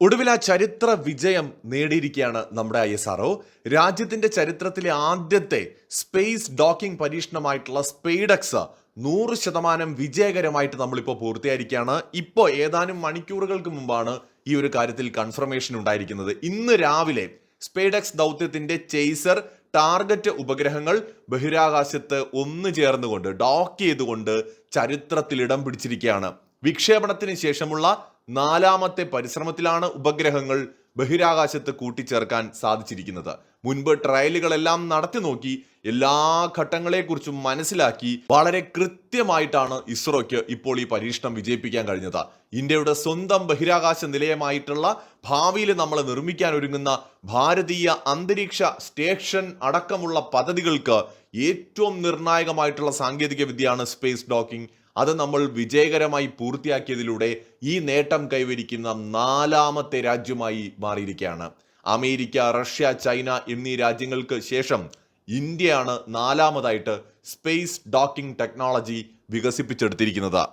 ഒടുവിൽ ആ ചരിത്ര വിജയം നേടിയിരിക്കുകയാണ് നമ്മുടെ ഐ എസ് ആർഒ രാജ്യത്തിന്റെ ചരിത്രത്തിലെ ആദ്യത്തെ സ്പേസ് ഡോക്കിംഗ് പരീക്ഷണമായിട്ടുള്ള സ്പെയ്ഡക്സ് നൂറ് ശതമാനം വിജയകരമായിട്ട് നമ്മളിപ്പോൾ പൂർത്തിയായിരിക്കുകയാണ്. ഇപ്പോൾ ഏതാനും മണിക്കൂറുകൾക്ക് മുമ്പാണ് ഈ ഒരു കാര്യത്തിൽ കൺഫർമേഷൻ ഉണ്ടായിരിക്കുന്നത്. ഇന്ന് രാവിലെ സ്പേഡക്സ് ദൗത്യത്തിന്റെ ചേസർ ടാർഗറ്റ് ഉപഗ്രഹങ്ങൾ ബഹിരാകാശത്ത് ഒന്നു ചേർന്നുകൊണ്ട് ഡോക്ക് ചെയ്തുകൊണ്ട് ചരിത്രത്തിൽ ഇടം പിടിച്ചിരിക്കുകയാണ്. വിക്ഷേപണത്തിന് ശേഷമുള്ള നാലാമത്തെ പരിശ്രമത്തിലാണ് ഉപഗ്രഹങ്ങൾ ബഹിരാകാശത്ത് കൂട്ടിച്ചേർക്കാൻ സാധിച്ചിരിക്കുന്നത്. മുൻപ് ട്രയലുകളെല്ലാം നടത്തി നോക്കി എല്ലാ ഘട്ടങ്ങളെക്കുറിച്ചും മനസ്സിലാക്കി വളരെ കൃത്യമായിട്ടാണ് ഇസ്രോയ്ക്ക് ഇപ്പോൾ ഈ പരീക്ഷണം വിജയിപ്പിക്കാൻ കഴിഞ്ഞത്. ഇന്ത്യയുടെ സ്വന്തം ബഹിരാകാശ നിലയമായിട്ടുള്ള ഭാവിയിൽ നമ്മൾ നിർമ്മിക്കാൻ ഒരുങ്ങുന്ന ഭാരതീയ അന്തരീക്ഷ സ്റ്റേഷൻ അടക്കമുള്ള പദ്ധതികൾക്ക് ഏറ്റവും നിർണായകമായിട്ടുള്ള സാങ്കേതിക വിദ്യയാണ് സ്പേസ് ഡോക്കിംഗ്. അത് നമ്മൾ വിജയകരമായി പൂർത്തിയാക്കിയതിലൂടെ ഈ നേട്ടം കൈവരിക്കുന്ന നാലാമത്തെ രാജ്യമായി മാറിയിരിക്കുകയാണ്. അമേരിക്ക റഷ്യ ചൈന എന്നീ രാജ്യങ്ങൾക്ക് ശേഷം ഇന്ത്യയാണ് നാലാമതായിട്ട് സ്പേസ് ഡോക്കിംഗ് ടെക്നോളജി വികസിപ്പിച്ചെടുത്തിരിക്കുന്നത്.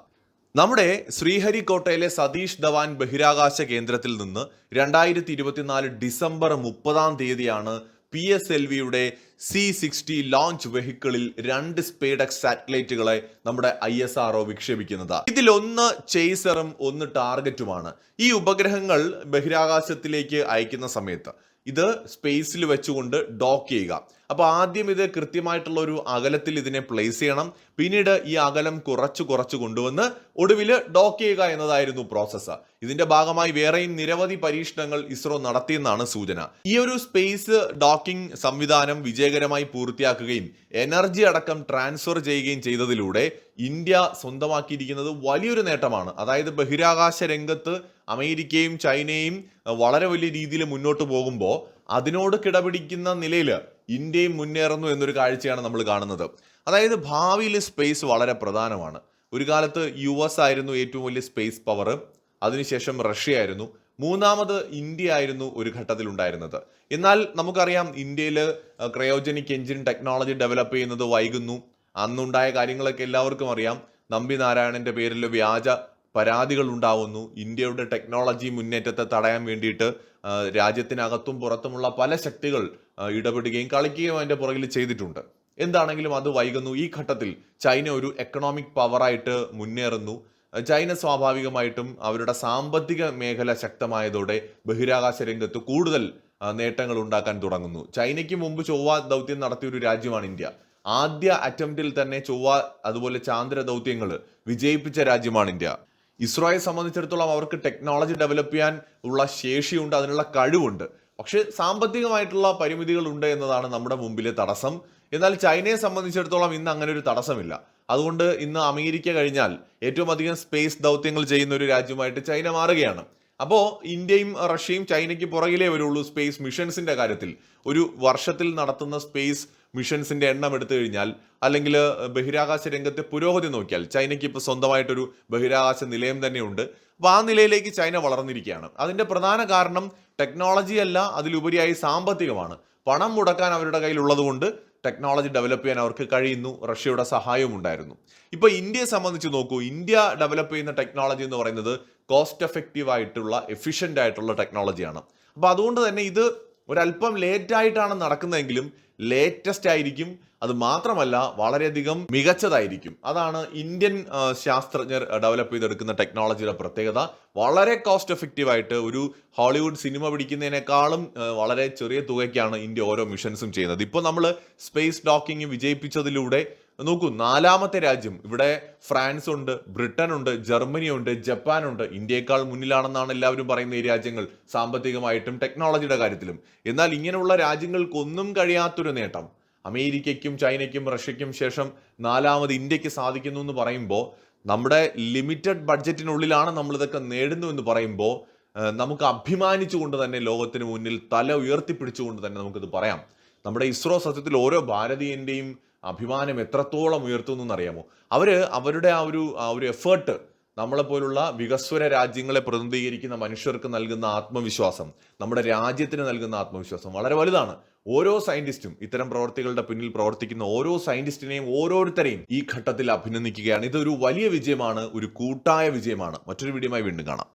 നമ്മുടെ ശ്രീഹരിക്കോട്ടയിലെ സതീഷ് ധവാൻ ബഹിരാകാശ കേന്ദ്രത്തിൽ നിന്ന് രണ്ടായിരത്തി ഇരുപത്തിനാല് ഡിസംബർ മുപ്പതാം തീയതിയാണ് പി എസ് എൽ വിയുടെ സി സിക്സ്റ്റി ലോഞ്ച് വെഹിക്കിളിൽ രണ്ട് സ്പേഡക്സ് സാറ്റലൈറ്റുകളെ നമ്മുടെ ഐ എസ് ആർ വിക്ഷേപിക്കുന്നത്. ഇതിലൊന്ന് ചേസറും ഒന്ന് ടാർഗറ്റുമാണ് ഈ ഉപഗ്രഹങ്ങൾ ബഹിരാകാശത്തിലേക്ക് അയക്കുന്ന സമയത്ത് ഇത് സ്പേസിൽ വെച്ചുകൊണ്ട് ഡോക്ക് ചെയ്യുക. അപ്പോൾ ആദ്യം ഇത് കൃത്യമായിട്ടുള്ള ഒരു അകലത്തിൽ ഇതിനെ പ്ലേസ് ചെയ്യണം. പിന്നീട് ഈ അകലം കുറച്ച് കുറച്ച് കൊണ്ടുവന്ന് ഒടുവിൽ ഡോക്ക് ചെയ്യുക എന്നതായിരുന്നു പ്രോസസ്സ് ഇതിന്റെ ഭാഗമായി വേറെയും നിരവധി പരീക്ഷണങ്ങൾ ഇസ്രോ നടത്തിയെന്നാണ് സൂചന. ഈ ഒരു സ്പേസ് ഡോക്കിംഗ് സംവിധാനം വിജയകരമായി പൂർത്തിയാക്കുകയും എനർജി അടക്കം ട്രാൻസ്ഫർ ചെയ്യുകയും ചെയ്തതിലൂടെ ഇന്ത്യ സ്വന്തമാക്കിയിരിക്കുന്നത് വലിയൊരു നേട്ടമാണ്. അതായത് ബഹിരാകാശ രംഗത്ത് അമേരിക്കയും ചൈനയും വളരെ വലിയ രീതിയിൽ മുന്നോട്ട് പോകുമ്പോൾ അതിനോട് കിടപിടിക്കുന്ന നിലയിൽ ഇന്ത്യയും മുന്നേറുന്നു എന്നൊരു കാഴ്ചയാണ് നമ്മൾ കാണുന്നത്. അതായത് ഭാവിയിൽ സ്പേസ് വളരെ പ്രധാനമാണ്. ഒരു കാലത്ത് യു എസ് ആയിരുന്നു ഏറ്റവും വലിയ സ്പേസ് പവർ അതിനുശേഷം റഷ്യ ആയിരുന്നു. മൂന്നാമത് ഇന്ത്യ ആയിരുന്നു ഒരു ഘട്ടത്തിൽ ഉണ്ടായിരുന്നത്. എന്നാൽ നമുക്കറിയാം ഇന്ത്യയിൽ ക്രയോജനിക് എഞ്ചിൻ ടെക്നോളജി ഡെവലപ്പ് ചെയ്യുന്നത് വൈകുന്നു. അന്നുണ്ടായ കാര്യങ്ങളൊക്കെ എല്ലാവർക്കും അറിയാം. നമ്പി നാരായണന്റെ പേരിൽ വ്യാജ പരാതികൾ ഉണ്ടാവുന്നു ഇന്ത്യയുടെ ടെക്നോളജി മുന്നേറ്റത്തെ തടയാൻ വേണ്ടിയിട്ട് രാജ്യത്തിനകത്തും പുറത്തുമുള്ള പല ശക്തികൾ ഇടപെടുകയും കളിക്കുകയും അതിന്റെ പുറകിൽ ചെയ്തിട്ടുണ്ട്. എന്താണെങ്കിലും അത് വൈകുന്നു. ഈ ഘട്ടത്തിൽ ചൈന ഒരു എക്കണോമിക് പവറായിട്ട് മുന്നേറുന്നു. ചൈന സ്വാഭാവികമായിട്ടും അവരുടെ സാമ്പത്തിക മേഖല ശക്തമായതോടെ ബഹിരാകാശ രംഗത്ത് കൂടുതൽ നേട്ടങ്ങൾ ഉണ്ടാക്കാൻ തുടങ്ങുന്നു. ചൈനയ്ക്ക് മുമ്പ് ചൊവ്വ ദൗത്യം നടത്തിയ ഒരു രാജ്യമാണ് ഇന്ത്യ. ആദ്യ അറ്റംപ്റ്റിൽ തന്നെ ചൊവ്വ അതുപോലെ ചാന്ദ്ര ദൗത്യങ്ങൾ വിജയിപ്പിച്ച രാജ്യമാണ് ഇന്ത്യ. ഇസ്രോയെ സംബന്ധിച്ചിടത്തോളം അവർക്ക് ടെക്നോളജി ഡെവലപ്പ് ചെയ്യാൻ ഉള്ള ശേഷിയുണ്ട് അതിനുള്ള കഴിവുണ്ട്. പക്ഷെ സാമ്പത്തികമായിട്ടുള്ള പരിമിതികളുണ്ട് എന്നതാണ് നമ്മുടെ മുമ്പിലെ തടസ്സം. എന്നാൽ ചൈനയെ സംബന്ധിച്ചിടത്തോളം ഇന്ന് അങ്ങനെ ഒരു തടസ്സമില്ല. അതുകൊണ്ട് ഇന്ന് അമേരിക്ക കഴിഞ്ഞാൽ ഏറ്റവും അധികം സ്പേസ് ദൗത്യങ്ങൾ ചെയ്യുന്ന ഒരു രാജ്യമായിട്ട് ചൈന മാറുകയാണ്. അപ്പോൾ ഇന്ത്യയും റഷ്യയും ചൈനയ്ക്ക് പുറകിലേ വരുള്ളൂ സ്പേസ് മിഷൻസിന്റെ കാര്യത്തിൽ. ഒരു വർഷത്തിൽ നടത്തുന്ന സ്പേസ് മിഷൻസിന്റെ എണ്ണം എടുത്തു കഴിഞ്ഞാൽ അല്ലെങ്കിൽ ബഹിരാകാശ രംഗത്തെ പുരോഗതി നോക്കിയാൽ ചൈനയ്ക്ക് ഇപ്പോൾ സ്വന്തമായിട്ടൊരു ബഹിരാകാശ നിലയം തന്നെയുണ്ട്. അപ്പോൾ ആ നിലയിലേക്ക് ചൈന വളർന്നിരിക്കുകയാണ്. അതിന്റെ പ്രധാന കാരണം ടെക്നോളജി അല്ല അതിലുപരിയായി സാമ്പത്തികമാണ്. പണം മുടക്കാൻ അവരുടെ കയ്യിലുള്ളത് കൊണ്ട് ടെക്നോളജി ഡെവലപ്പ് ചെയ്യാൻ അവർക്ക് കഴിയുന്നു റഷ്യയുടെ സഹായവും ഉണ്ടായിരുന്നു. ഇപ്പൊ ഇന്ത്യയെ സംബന്ധിച്ച് നോക്കൂ ഇന്ത്യ ഡെവലപ്പ് ചെയ്യുന്ന ടെക്നോളജി എന്ന് പറയുന്നത് കോസ്റ്റ് എഫക്റ്റീവ് ആയിട്ടുള്ള എഫിഷ്യന്റ് ആയിട്ടുള്ള ടെക്നോളജിയാണ് അപ്പോൾ അതുകൊണ്ട് തന്നെ ഇത് ഒരല്പം ലേറ്റായിട്ടാണ് നടക്കുന്നതെങ്കിലും ലേറ്റസ്റ്റ് ആയിരിക്കും അത് മാത്രമല്ല വളരെയധികം മികച്ചതായിരിക്കും. അതാണ് ഇന്ത്യൻ ശാസ്ത്രജ്ഞർ ഡെവലപ്പ് ചെയ്തെടുക്കുന്ന ടെക്നോളജിയുടെ പ്രത്യേകത. വളരെ കോസ്റ്റ് എഫക്റ്റീവ് ആയിട്ട് ഒരു ഹോളിവുഡ് സിനിമ പിടിക്കുന്നതിനേക്കാളും വളരെ ചെറിയ തുകയ്ക്കാണ് ഇന്ത്യ ഓരോ മിഷൻസും ചെയ്യുന്നത്. ഇപ്പോൾ നമ്മൾ സ്പേസ് ഡോക്കിംഗ് വിജയിപ്പിച്ചതിലൂടെ നോക്കൂ നാലാമത്തെ രാജ്യം. ഇവിടെ ഫ്രാൻസ് ഉണ്ട് ബ്രിട്ടൻ ഉണ്ട് ജർമ്മനി ഉണ്ട് ജപ്പാൻ ഉണ്ട്. ഇന്ത്യയെക്കാൾ മുന്നിലാണെന്നാണ് എല്ലാവരും പറയുന്ന ഈ രാജ്യങ്ങൾ സാമ്പത്തികമായിട്ടും ടെക്നോളജിയുടെ കാര്യത്തിലും. എന്നാൽ ഇങ്ങനെയുള്ള രാജ്യങ്ങൾക്കൊന്നും കഴിയാത്തൊരു നേട്ടം. അമേരിക്കയ്ക്കും ചൈനയ്ക്കും റഷ്യയ്ക്കും ശേഷം നാലാമത് ഇന്ത്യയ്ക്ക് സാധിക്കുന്നു എന്ന് പറയുമ്പോൾ നമ്മുടെ ലിമിറ്റഡ് ബഡ്ജറ്റിനുള്ളിലാണ് നമ്മളിതൊക്കെ നേടുന്നു എന്ന് പറയുമ്പോൾ നമുക്ക് അഭിമാനിച്ചുകൊണ്ട് തന്നെ ലോകത്തിന് മുന്നിൽ തല ഉയർത്തിപ്പിടിച്ചുകൊണ്ട് തന്നെ നമുക്കിത് പറയാം. നമ്മുടെ ഇസ്രോ സത്യത്തിൽ ഓരോ ഭാരതീയന്റെയും അഭിമാനം എത്രത്തോളം ഉയർത്തുന്നു എന്നറിയാമോ? അവർ അവരുടെ ആ ഒരു ആ ഒരു എഫേർട്ട് നമ്മളെപ്പോലുള്ള വികസ്വര രാജ്യങ്ങളെ പ്രതിനിധീകരിക്കുന്ന മനുഷ്യർക്ക് നൽകുന്ന ആത്മവിശ്വാസം നമ്മുടെ രാജ്യത്തിന് നൽകുന്ന ആത്മവിശ്വാസം വളരെ വലുതാണ്. ഓരോ സയന്റിസ്റ്റും ഇത്തരം പ്രവർത്തികളുടെ പിന്നിൽ പ്രവർത്തിക്കുന്ന ഓരോ സയന്റിസ്റ്റിനെയും ഓരോരുത്തരെയും ഈ ഘട്ടത്തിൽ അഭിനന്ദിക്കുകയാണ്. ഇതൊരു വലിയ വിജയമാണ് ഒരു കൂട്ടായ വിജയമാണ്. മറ്റൊരു വീഡിയോയുമായി വീണ്ടും കാണാം.